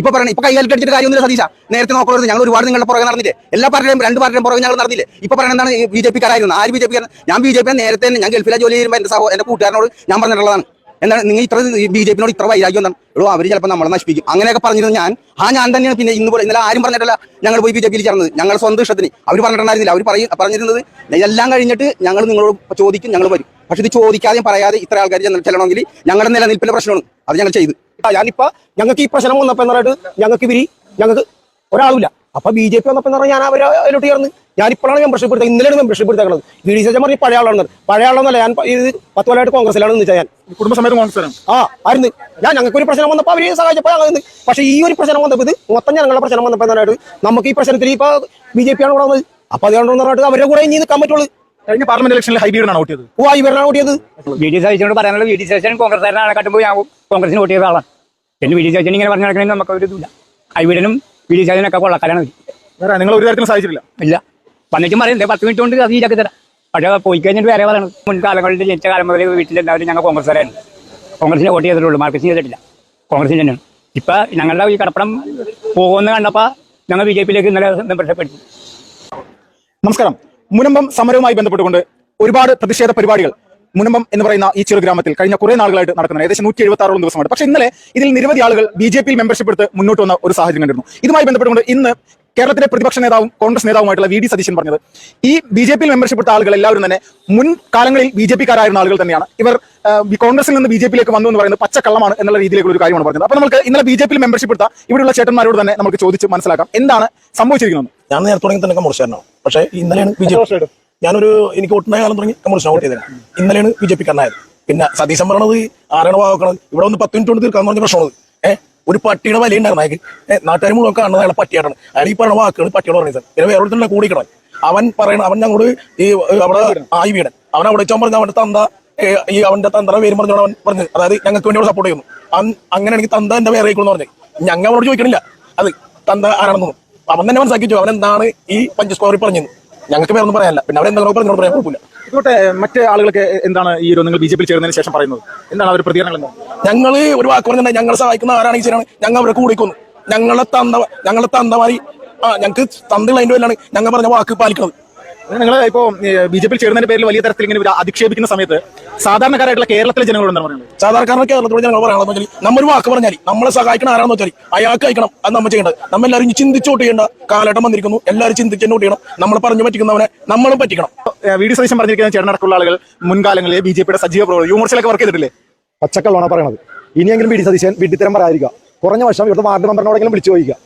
ഇപ്പൊ പറയണേ ഇപ്പൊ കൈകാലിട്ട് അടിച്ചിട്ട് കാര്യമൊന്നുമില്ല സതീശ. നേരത്തെ നോക്കണമായിരുന്നു. ഞങ്ങൾ ഒരുപാട് നിങ്ങളുടെ പുറകെ നടന്നില്ലേ? എല്ലാ പാർട്ടിയും രണ്ട് പാർട്ടിയും പുറകെ ഞങ്ങൾ നടന്നില്ലേ? ഇപ്പൊ പറയണ എന്താണ്? ബി ജെ പിക്കാരായിരുന്നു. ആര് ബി ജെ പി ഞാൻ ബി ജെ പി നേരത്തെ ഞാൻ ഗൾഫിലെ ജോലി ചെയ്യുമ്പോൾ എന്റെ സഹോ എന്റെ കൂട്ടുകാരനോട് ഞാൻ പറഞ്ഞിട്ടുള്ളതാണ്. എന്താണ്? നിങ്ങൾ ഇത്ര ബി ജെ പിനോട് ഇത്ര വൈരാഗ്യം എന്താണ്? എടോ അവർ ചിലപ്പോൾ നമ്മളെ നശിപ്പിക്കും. അങ്ങനെയൊക്കെ പറഞ്ഞിരുന്നു ഞാൻ. ആ ഞാൻ തന്നെയാണ് പിന്നെ ഇന്ന് ഇന്നലെ ആരും പറഞ്ഞിട്ടില്ല ഞങ്ങൾ പോയി ബി ജെ പിയിൽ ചേർന്നത്. ഞങ്ങൾ സ്വന്തം ഇഷ്ടത്തിന്. അവർ പറഞ്ഞിട്ടുണ്ടായിരുന്നില്ല. അവർ പറയും പറഞ്ഞിരുന്നത് ഇതെല്ലാം കഴിഞ്ഞിട്ട് ഞങ്ങൾ നിങ്ങളോട് ചോദിക്കും ഞങ്ങൾ വരും. പക്ഷെ ഇത് ചോദിക്കാതെയും പറയാതെ ഇത്ര ആൾക്കാർ ചെല്ലണമെങ്കിൽ ഞങ്ങളുടെ നിലനിൽപ്പിന്റെ പ്രശ്നമാണ്. അത് ഞങ്ങൾ ചെയ്ത്. ഞാനിപ്പോ ഞങ്ങൾക്ക് ഈ പ്രശ്നം വന്നപ്പോ എന്ന് പറഞ്ഞിട്ട് ഞങ്ങൾക്ക് ഇവർ ഞങ്ങൾക്ക് ഒരാളുമില്ല. അപ്പൊ ബി ജെ പി വന്നപ്പോ പറഞ്ഞാൽ ഞാൻ അവരെ അതിലോട്ട് ചേർന്ന് ഞാനിപ്പോഴാണ് മെമ്പർഷിപ്പ് എടുത്തത്. ഇന്നലെയാണ് മെമ്പർഷിപ്പ് എടുത്തേക്കുന്നത് വി ഡി സജൻ പറഞ്ഞ പഴയ ആളാണ് പഴയ ആളൊന്നല്ല ഞാൻ ഇത് പത്ത് കൊല്ലമായിട്ട് കോൺഗ്രസിലാണ് നിന്ന് ഞാൻ. കുടുംബസമേതം കോൺഗ്രസ് ആ ആയിരുന്നു ഞാൻ ഞങ്ങൾക്ക് ഒരു പ്രശ്നം വന്നപ്പോൾ അവർ സഹായിച്ചപ്പോൾ ഞങ്ങൾ നിന്ന്. പക്ഷേ ഈ ഒരു പ്രശ്നം വന്നപ്പോൾ ഇത് മൊത്തം ഞങ്ങളുടെ പ്രശ്നം വന്നപ്പോൾ എന്നായിട്ട് നമുക്ക് ഈ പ്രശ്നത്തിൽ ഇപ്പൊ ബി ജെ പി ആണ് കൂടെ വന്നത്. അപ്പൊ അതുകൊണ്ടെന്ന് പറഞ്ഞിട്ട് അവരുടെ കൂടെ ഇനി നിൽക്കാൻ പറ്റുള്ളൂ. കഴിഞ്ഞ പാർലമെന്റ് ഇലക്ഷനിൽ ഹൈബീഡാണ് വോട്ട് ചെയ്തത്. ഓ ഇവരാണ് ഓടിയത് വി ഡി സതീശനോട് പറയാനുള്ള വി ഡി സതീശൻ കോൺഗ്രസ്സുകാരനാണ് കട്ടുമ്പോൾ ഞാൻ കോൺഗ്രസിന് വോട്ട് ചെയ്ത ആളാണ്. പിന്നെ വി ഡി സതീശൻ ഇങ്ങനെ പറഞ്ഞു നടക്കണമെങ്കിൽ നമുക്ക് ഒരു ഇതില്ല ഐവിടനും വി ഡി സതീശനൊക്കെ കൊള്ളക്കാരാണ് വേറെ നിങ്ങൾ ഒരു തരത്തിലും സാധിച്ചിട്ടില്ല ഇല്ല. വന്നിട്ടും പറയുന്നത് പത്ത് മിനിറ്റ് കൊണ്ട് അത് ഈടാക്കി തരാം. പക്ഷേ പോയി കഴിഞ്ഞിട്ട് വേറെ പറയണം മുൻകാലങ്ങളിൽ ജനിച്ച കാലം മുതൽ വീട്ടിലെല്ലാവരും ഞങ്ങൾ കോൺഗ്രസ്സുകാരാണ് കോൺഗ്രസിനെ വോട്ട് ചെയ്തിട്ടുള്ളൂ മാർക്കറ്റ് ചെയ്തിട്ടില്ല. കോൺഗ്രസിന് തന്നെയാണ്. ഇപ്പം ഞങ്ങളുടെ ഈ കടപ്പടം പോകുമെന്ന് കണ്ടപ്പോൾ ഞങ്ങൾ ബി ജെ പിയിലേക്ക് ഇന്നലെ നമസ്കാരം. മുനമ്പം സമരവുമായി ബന്ധപ്പെട്ടുകൊണ്ട് ഒരുപാട് പ്രതിഷേധ പരിപാടികൾ മുനമ്പം എന്ന് പറയുന്ന ഈ ചെറു ഗ്രാമത്തിൽ കഴിഞ്ഞ കുറെ നാളുകളായിട്ട് നടക്കുന്നത് ഏകദേശം നൂറ്റി എഴുപത്തി ആറോളം ദിവസമാണ്. പക്ഷേ ഇന്നലെ ഇതിൽ നിരവധി ആളുകൾ ബി ജെ പിയിൽ മെമ്പർഷിപ്പ് എടുത്ത് മുന്നോട്ട് വന്ന ഒരു സാഹചര്യം കണ്ടിരുന്നു. ഇതുമായി ബന്ധപ്പെട്ടുകൊണ്ട് ഇന്ന് കേരളത്തിലെ പ്രതിപക്ഷ നേതാവും കോൺഗ്രസ് നേതാവുമായിട്ടുള്ള വി ഡി സതീശൻ പറഞ്ഞത് ഈ ബി ജെ പിയിൽ മെമ്പർഷിപ്പ് എടുത്ത ആളുകൾ എല്ലാവരും തന്നെ മുൻ കാലങ്ങളിൽ ബി ജെ പിക്കാരായിരുന്ന ആളുകൾ തന്നെയാണ്. ഇവർ കോൺഗ്രസിൽ നിന്ന് ബി ജെ പിയിലേക്ക് വന്നു എന്ന് പറയുന്നത് പച്ചക്കള്ളമാണ് എന്നുള്ള രീതിയിലേക്കുള്ള ഒരു കാര്യമാണ് പറഞ്ഞത്. അപ്പോൾ നമുക്ക് ഇന്നലെ ബി ജെ പിയിൽ മെമ്പർഷിപ്പ് എടുത്ത ഇവിടെയുള്ള ചേട്ടന്മാരോട് തന്നെ നമുക്ക് ചോദിച്ച് മനസ്സിലാക്കാം. എന്താണ് സംഭവിച്ചിരിക്കുന്നത്? ഞാൻ നേരത്തെ തുടങ്ങി തന്നെ കമ്മ്യൂണിസ്റ്റുകാരനാണ് പക്ഷേ ഇന്നലെയാണ് ബി ജെ പി ഞാനൊരു എനിക്ക് വോട്ടുണ്ടായ കാലം തുടങ്ങി കമ്മ്യൂണിസ്റ്റ് വോട്ട് ചെയ്തത് ഇന്നലെയാണ് ബി ജെ പിക്കാരനായത്. പിന്നെ സതീശൻ പറയണത് ആരാണ് വാക്കണത് ഇവിടെ ഒന്ന് പത്ത് മിനിറ്റ് കൊണ്ട് തീർക്കാന്ന് പറഞ്ഞ പ്രശ്നമാണ്. ഏഹ് ഒരു പട്ടിയുടെ വില ഉണ്ടായിരുന്നു. അയാൾക്ക് ഏഹ് നാട്ടുകാർ മുഴുവൻ കാണുന്നത് അയാളെ പട്ടിയായിട്ടാണ്. അയാൾ ഈ പറഞ്ഞ വാക്കുകൾ പട്ടിയോട് പറഞ്ഞത്. പിന്നെ വേറെ തന്നെ കൂടിക്കണം അവൻ പറയണ അവൻ ഞങ്ങളോട് ഈ അവിടെ ആയി വീടൻ അവൻ അവിടെ വെച്ചാൽ പറഞ്ഞ അവന്റെ തന്ത ഈ അവന്റെ തന്തയുടെ പേര് പറഞ്ഞോട് അവൻ പറഞ്ഞത് അതായത് ഞങ്ങൾക്ക് വേണ്ടി സപ്പോർട്ട് ചെയ്യുന്നു. അവൻ അങ്ങനെയാണെങ്കിൽ തന്ത എന്റെ വേറെ ആയിക്കോളെന്ന് പറഞ്ഞു. ഞങ്ങൾ അവനോട് ചോദിക്കണില്ല. അത് തന്ത ആരാണെന്നൊന്നും. അവൻ തന്നെ മനസ്സിലാക്കിച്ചു. അവൻ എന്താണ് ഈ പഞ്ച് സ്കോറിൽ പറഞ്ഞത്? ഞങ്ങൾക്ക് വേറെ ഒന്നും പറയാനില്ല. പിന്നെ അവരെന്താണോ പറഞ്ഞു പറയാൻ കുഴപ്പമില്ല ഇതോട്ടെ മറ്റ് ആളുകളൊക്കെ എന്താണ് ഈ ഒരു നിങ്ങൾ ബി ജെ പിയിൽ ചേർന്നതിന് ശേഷം പറയുന്നത്? എന്താണ് അവർ പ്രതികരണങ്ങൾ ഞങ്ങൾ ഞങ്ങൾ ഒരു വാക്ക് പറഞ്ഞിട്ടുണ്ടെങ്കിൽ ഞങ്ങളെ സഹായിക്കുന്ന ആരാണ് ശരിയാണ് ഞങ്ങൾ അവരെ കൂടിക്കുന്നു. ഞങ്ങളെ തന്ത ഞങ്ങളെ തന്തമാരി ആ ഞങ്ങൾക്ക് തന്തുള്ള അതിന്റെ പേരിലാണ് ഞങ്ങൾ പറഞ്ഞ വാക്ക് പാലിക്കുന്നത്. നിങ്ങൾ ഇപ്പോ ബി ജെ പി ചേരുന്നതിന്റെ പേരിൽ വലിയ തരത്തിൽ ഇങ്ങനെ അധിക്ഷേപിക്കുന്ന സമയത്ത് സാധാരണക്കാരായിട്ടുള്ള കേരളത്തിലെ ജനങ്ങളോട് എന്താണ് പറയുന്നത്? സാധാരണക്കാരൊക്കെ കേരളത്തിലെ ജനങ്ങൾ പറയാനുള്ള വെച്ചാൽ നമ്മൾ ഒരു വാക്ക് പറഞ്ഞാൽ നമ്മളെ സഹായിക്കണം ആരാണെന്ന് വെച്ചാൽ അയാൾക്ക് അയക്കണം അത് നമ്മൾ ചെയ്യേണ്ടത്. നമ്മൾ എല്ലാവരും ചിന്തിച്ച് വോട്ട് ചെയ്യേണ്ട കാലഘട്ടം വന്നിരിക്കുന്നു. എല്ലാവരും ചിന്തിച്ച് വോട്ട് ചെയ്യണം. നമ്മൾ പറഞ്ഞു പറ്റിക്കുന്നവനെ നമ്മളും പറ്റിക്കണം. വീഡിയോ വി ഡി സതീശൻ പറഞ്ഞിരിക്കുന്ന ചേട്ടനടക്കമുള്ള ആളുകൾ മുൻകാലങ്ങളിൽ ബി ജെ പിയുടെ സജീവ പ്രവർത്തനം യൂമർസിലൊക്കെ വർക്ക് ചെയ്തിട്ടില്ലേ? പച്ചക്കള്ളാണ് പറയണത്? ഇനിയെങ്കിലും ബി ഡി സതീശൻ വിഡ്ഢിത്തരം പറയാതിരിക്കുക. കുറഞ്ഞ വർഷം ഇവിടുത്തെ വാർഡ് മെമ്പറിനോടെങ്കിലും വിളിച്ചു ചോദിക്കുക.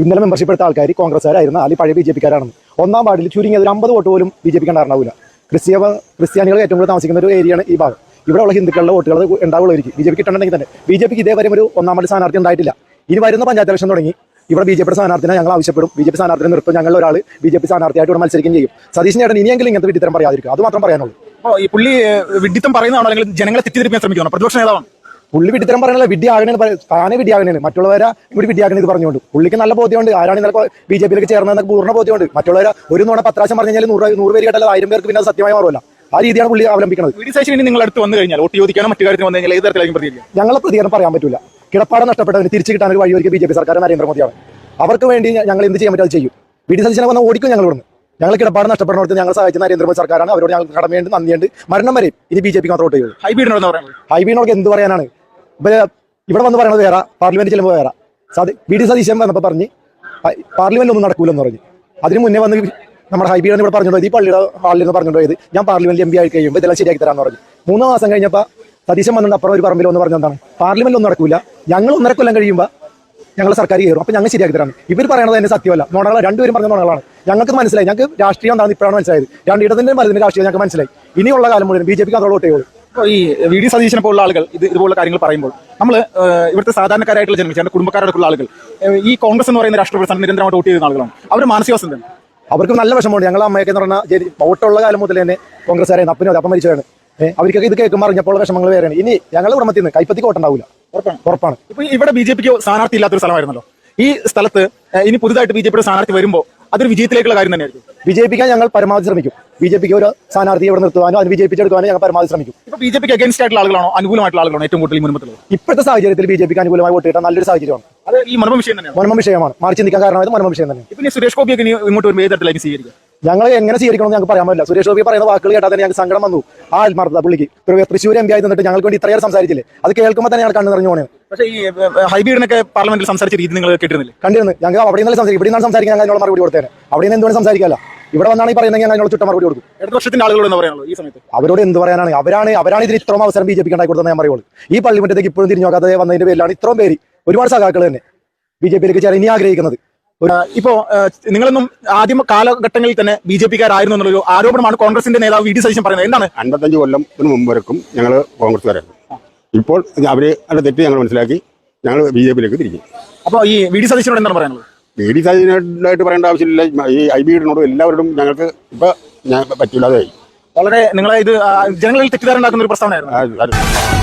ഇന്നലെ മെമ്പർഷിപ്പ് എടുത്ത ആൾക്കാർ കോൺഗ്രസ്സുകാരായിരുന്നു. അല്ലെങ്കിൽ പഴയ ബി ജെ പിക്കാരാണെന്ന് ഒന്നാം വാർഡിൽ ചുരുങ്ങിയത് ഒരു അമ്പത് വോട്ട് പോലും ബി ജെ പിക്ക് ഉണ്ടാവില്ല ക്രിസ്ത്യ ക്രിസ്ത്യാനികൾ ഏറ്റവും കൂടുതൽ താമസിക്കുന്ന ഒരു ഏരിയയാണ് ഈ ഭാഗം. ഇവിടെയുള്ള ഹിന്ദുക്കളുടെ വോട്ടുകൾ ഉണ്ടാവുള്ളൂ ബി ജെ പിക്ക് ഇട്ടുണ്ടെങ്കിൽ തന്നെ. ബി ജെ പിക്ക് ഇതേവരെ ഒരു ഒന്നാം വാർഡ് സ്ഥാനാർത്ഥി ഉണ്ടായിട്ടില്ല. ഇനി വരുന്ന പഞ്ചായത്ത് ഇലക്ഷൻ തുടങ്ങി. ഇവിടെ ബി ജെ പിയുടെ സ്ഥാനാർത്ഥിനെ ഞങ്ങൾ ആവശ്യപ്പെടും. ബി ജെ പി സ്ഥാനാർത്ഥിനെ നിർത്തും. ഞങ്ങൾ ഒരാൾ ബി ജെ പി സ്ഥാനാർത്ഥിയായിട്ട് ഇവിടെ മത്സരിക്കുകയും ചെയ്യും. സതീഷ് ചേട്ടൻ ഇനിയെങ്കിലും ഇങ്ങനത്തെ വിഡിത്തരം പറയാതിരിക്കും അത് മാത്രം പറയാനുള്ളൂ. ഈ പുള്ളി വിഡിത്തം പറയുന്നതാണോ? അല്ലെങ്കിൽ ജനങ്ങളെ തെറ്റിദ്ധരിപ്പിക്കാൻ ശ്രമിക്കുകയാണ് പ്രതിപക്ഷ നേതാവാണ്? പുള്ളി വിഡിത്തരം വിഡ്ഢി ആകണെന്ന് പറയും താനെ വിഡ്ഢി ആകണേന്ന് മറ്റുള്ളവരെ ഇവിടെ വിഡ്ഢി ആകണേ ഇത് പറഞ്ഞുകൊണ്ട്. പുള്ളിക്ക് നല്ല ബോധ്യമുണ്ട്. ആരാണ് ഇന്നലെ ബി ജെ പിയിലേക്ക് ചേർന്നതെന്ന് പൂർണ ബോധ്യമുണ്ട്. മറ്റുള്ളവരെ ഒരു നോണ പത്രാശം പറഞ്ഞു കഴിഞ്ഞാൽ നൂറ് നൂറ് പേര് കേട്ടാൽ ആയിരം പേർക്ക് പിന്നെ സത്യമായി മാറുമല്ല. ആ രീതിയാണ് പുള്ളി അവലംബിക്കുന്നത് വി ഡി സതീശൻ നിങ്ങൾ അടുത്ത് വന്നു കഴിഞ്ഞാൽ വോട്ട് ചോദിക്കാനോ മറ്റു കാര്യത്തിന് വന്നു കഴിഞ്ഞാൽ ഏത് തരത്തിലായിരിക്കും പ്രതികരിക്കുക? ഞങ്ങളെ പ്രതികരണം പറയാൻ പറ്റില്ല കിടപ്പാടം നഷ്ടപ്പെട്ടവന് തിരിച്ചു കിട്ടാൻ ഒരു വഴി ഒരുക്കി ബി ജെ പി സർക്കാർ നരേന്ദ്രമോദിയാണ്. അവർക്ക് വേണ്ടി ഞങ്ങൾ എന്ത് ചെയ്യാൻ പറ്റും അത് ചെയ്യും. വി ഡി സതീശനെ വന്ന് ഓടിക്കും ഞങ്ങൾ ഇവിടുന്ന്. ഞങ്ങൾ കിടപ്പാട് നഷ്ടപ്പെടുന്നവർക്ക് ഞങ്ങൾ സഹായിച്ച നരേന്ദ്രമോദി സർക്കാരാണ്. അവരോട് ഞങ്ങൾ കടമയുണ്ട് നന്ദിയുണ്ട്. മരണം വരെ ഇനി ബി ജെ പിക്ക് മാത്രം വോട്ട് ചെയ്യുള്ളൂ. ഹൈബീഡിനോട് എന്ത് പറയാനാണ്? ഇവർ ഇവിടെ വന്ന് പറയണത് വേറെ പാർലമെന്റ് ചെല്ലുമ്പോൾ വേറെ സതി വി ഡി സതീശൻ വന്നപ്പോൾ പറഞ്ഞ് പാർലമെന്റ് ഒന്നും നടക്കൂലെന്ന് പറഞ്ഞു. അതിന് മുന്നേ വന്ന് നമ്മുടെ ഹൈബീൻ ഇവിടെ പറഞ്ഞിട്ട് ഈ പള്ളിയുടെ ഹാളിൽ നിന്ന് പോയത് ഞാൻ പാർലമെന്റ് എം പി ആയി കഴിയുമ്പോൾ ഇതെല്ലാം ശരിയാക്കി തരാമെന്ന് പറഞ്ഞു. മൂന്ന് മാസം കഴിഞ്ഞപ്പോൾ സതീശൻ വന്നിട്ട് അപ്പുറം ഒരു പറമ്പിൽ ഒന്ന് പറഞ്ഞു എന്താണ്? പാർലമെന്റ് ഒന്നും നടക്കൂല. ഞങ്ങൾ ഒന്നര കൊല്ലം കഴിയുമ്പോൾ ഞങ്ങൾ സർക്കാർ കയറും. അപ്പം ഞങ്ങൾ ശരിയാക്കി തരാം ഇവർ പറയുന്നത് തന്നെ സത്യമല്ല. നോണകൾ രണ്ടുപേരും പറഞ്ഞ നോണകളാണ്. ഞങ്ങൾക്ക് മനസ്സിലായി. ഞങ്ങൾക്ക് രാഷ്ട്രീയം എന്താണെന്ന് ഇപ്പോഴാണ് മനസ്സിലായത്. രണ്ട് ഇടതിന്റെ മരുന്നിന്റെ രാഷ്ട്രീയം ഞങ്ങൾക്ക് മനസ്സിലായി. ഇനിയുള്ള കാലം മുഴുവൻ ബി ജെ പിക്ക് അതോടെ വോട്ട് ഈ വി ഡി സതീശനെ പോലുള്ള ആളുകൾ ഇത് ഇതുപോലുള്ള കാര്യങ്ങൾ പറയുമ്പോൾ നമ്മൾ ഇവിടുത്തെ സാധാരണക്കാരായിട്ടുള്ള ജനങ്ങൾ ചേട്ടന്റെ കുടുംബക്കാരോടൊക്കെയുള്ള ആളുകൾ ഈ കോൺഗ്രസ് എന്ന് പറയുന്ന രാഷ്ട്രപതി പ്രസ്ഥാനം നിരന്തരമായിട്ട് വോട്ട് ചെയ്യുന്ന ആളുകളാണ്. അവർ മാനസികവസ്ഥ തന്നെ അവർക്ക് നല്ല വിഷമമുണ്ട്. ഞങ്ങൾ അമ്മയൊക്കെ എന്ന് പറഞ്ഞാൽ ശരി വോട്ടുള്ള കാലം മുതൽ തന്നെ കോൺഗ്രസ്സുകാരായിരുന്നു അപ്പനും അപ്പം മരിച്ചതാണ് അവർക്കൊക്കെ ഇത് കേൾക്കുമ്പോൾ അറിഞ്ഞപ്പോൾ വിഷമങ്ങൾ വേറെയാണ്. ഇനി ഞങ്ങൾ കുടുംബത്തിൽ നിന്ന് കൈപ്പത്തിക്ക് വോട്ടുണ്ടാവില്ല ഉറപ്പാണ്. ഇപ്പൊ ഇവിടെ ബി ജെ പിക്ക് സ്ഥാനാർത്ഥി ഇല്ലാത്തൊരു സ്ഥലമായിരുന്നല്ലോ. ഈ സ്ഥലത്ത് ഇനി പുതുതായിട്ട് ബി ജെ പിയുടെ സ്ഥാനാർത്ഥി വരുമ്പോൾ അതൊരു വിജയത്തിലേക്കുള്ള കാര്യം തന്നെയായിരിക്കും. വിജയിപ്പിക്കാൻ ഞങ്ങൾ പരമാവധി ശ്രമിക്കും. ബി ജെ പിക്ക് ഒരു സ്ഥാനാർത്ഥിയെ ഇവിടെ നിർത്തുവാനോ അത് വിജയിപ്പിച്ചെടുക്കാനോ ഞങ്ങൾ പരമാവധി ശ്രമിക്കും. ഇപ്പൊ ബി ജെ പിക്ക് അഗൻസ്റ്റ് ആയിട്ടുള്ള ആളുകളാണോ? അനുകൂലമായിട്ടുള്ള ആളുകളാണോ ഏറ്റവും കൂടുതൽ മുൻപത്തുള്ളത് ഇപ്പോഴത്തെ സാഹചര്യത്തിൽ ബി ജെ പിക്ക് അനുകൂലമായി വോട്ട് കിട്ടാൻ നല്ലൊരു സാഹചര്യമാണ്. അത് ഈ മർമ്മ വിഷയം തന്നെയാണ്? മനമ വിഷയമാണ്. മാർച്ച് നിൽക്കാൻ കാരണമായത് മനമ വിഷയം തന്നെ ഇപ്പൊ ഇനി സുരേഷ് ഗോപിയൊക്കെ ഇങ്ങോട്ട് വരുമ്പോൾ ഏത് തരത്തിലായിരിക്കും സ്വീകരിക്കുക? ഞങ്ങൾ എങ്ങനെ സ്വീകരിക്കണമെന്ന് ഞങ്ങൾക്ക് പറയാൻ പറ്റില്ല. സുരേഷ് ഗോപി പറയുന്ന വാക്കുകൾ കേട്ടാൽ തന്നെ ഞങ്ങൾക്ക് സങ്കടം വന്നു. ആ ആത്മാർത്ഥത പുള്ളിക്ക്. തൃശ്ശൂർ എം പി ആയി നിന്നിട്ട് ഞങ്ങൾക്ക് വേണ്ടി ഇത്രയേറെ സംസാരിച്ചില്ലേ? അത് കേൾക്കുമ്പോൾ തന്നെ ഞങ്ങൾ കണ്ണു നിറഞ്ഞു പോണേ. പക്ഷേ ഈ ഹൈബീഡിനൊക്കെ പാർലമെന്റിൽ സംസാരിച്ച രീതി നിങ്ങൾ കേട്ടിരുന്നില്ല? കണ്ടിരുന്നു. ഞങ്ങൾ അവിടെ നിന്നല്ല സംസാരിക്കും ഇവിടെ നിന്നാണ് സംസാരിക്കാൻ ഞങ്ങൾ മറുപടി കൊടുത്തേനെ. അവിടെ നിന്ന് എന്തുകൊണ്ട് സംസാരിക്കാല്ല? ഇവിടെ വന്നാണ് ഈ പറയുന്നത് ഞങ്ങൾ ചുട്ട മറുപടി കൊടുക്കും. ഇടത് വർഷത്തിന്റെ ആളുകളോട് എന്ന് പറയാനുള്ളൂ ഈ സമയത്ത്? അവരോട് എന്ത് പറയാനാണ്? അവരാണ് അവരാണ് ഇതിന് ഇത്രയും അവസരം ബി ജെ പിക്ക് ഉണ്ടായി കൊടുത്തത് ഞാൻ പറയുള്ളൂ. ഈ പള്ളിമുറ്റത്തേക്ക് ഇപ്പോഴും തിരിഞ്ഞു നോക്കാതെ വന്നതിന്റെ പേരിലാണ് ഇത്രയും പേര് ഒരുപാട് സഖാക്കൾ തന്നെ ബി ജെ പിയിലേക്ക് ചേരാൻ ഇനി ആഗ്രഹിക്കുന്നത്. ഇപ്പോ നിങ്ങളൊന്നും ആദ്യം കാലഘട്ടങ്ങളിൽ തന്നെ ബി ജെ പിക്കാരായിരുന്നു എന്നുള്ളൊരു ആരോപണമാണ് കോൺഗ്രസിന്റെ നേതാവ് വി ഡി സതീശൻ പറയുന്നത്. എന്താണ്? അൻപത്തഞ്ച് കൊല്ലത്തിന് മുമ്പ് വരക്കും ഞങ്ങൾ കോൺഗ്രസ്സുകാരായിരുന്നു. ഇപ്പോൾ അവരെ അവരുടെ തെറ്റ് ഞങ്ങൾ മനസ്സിലാക്കി ഞങ്ങൾ ബി ജെ പിയിലേക്ക് തിരിച്ചു അപ്പൊ ഈ വി ഡി സതീശനോട് എന്താണ് പറയാനുള്ളത്? വി ഡി സതീശനോടായിട്ട് പറയേണ്ട ആവശ്യമില്ല. ഈ ഐ ബിയോടും എല്ലാവരോടും ഞങ്ങൾക്ക് ഇപ്പൊ ഞാൻ പറ്റില്ലാതെ വളരെ നിങ്ങളെ ഇത് ജനങ്ങളിൽ തെറ്റിദ്ധാരണ ഉണ്ടാക്കുന്ന ഒരു പ്രസ്താവനയായിരുന്നു.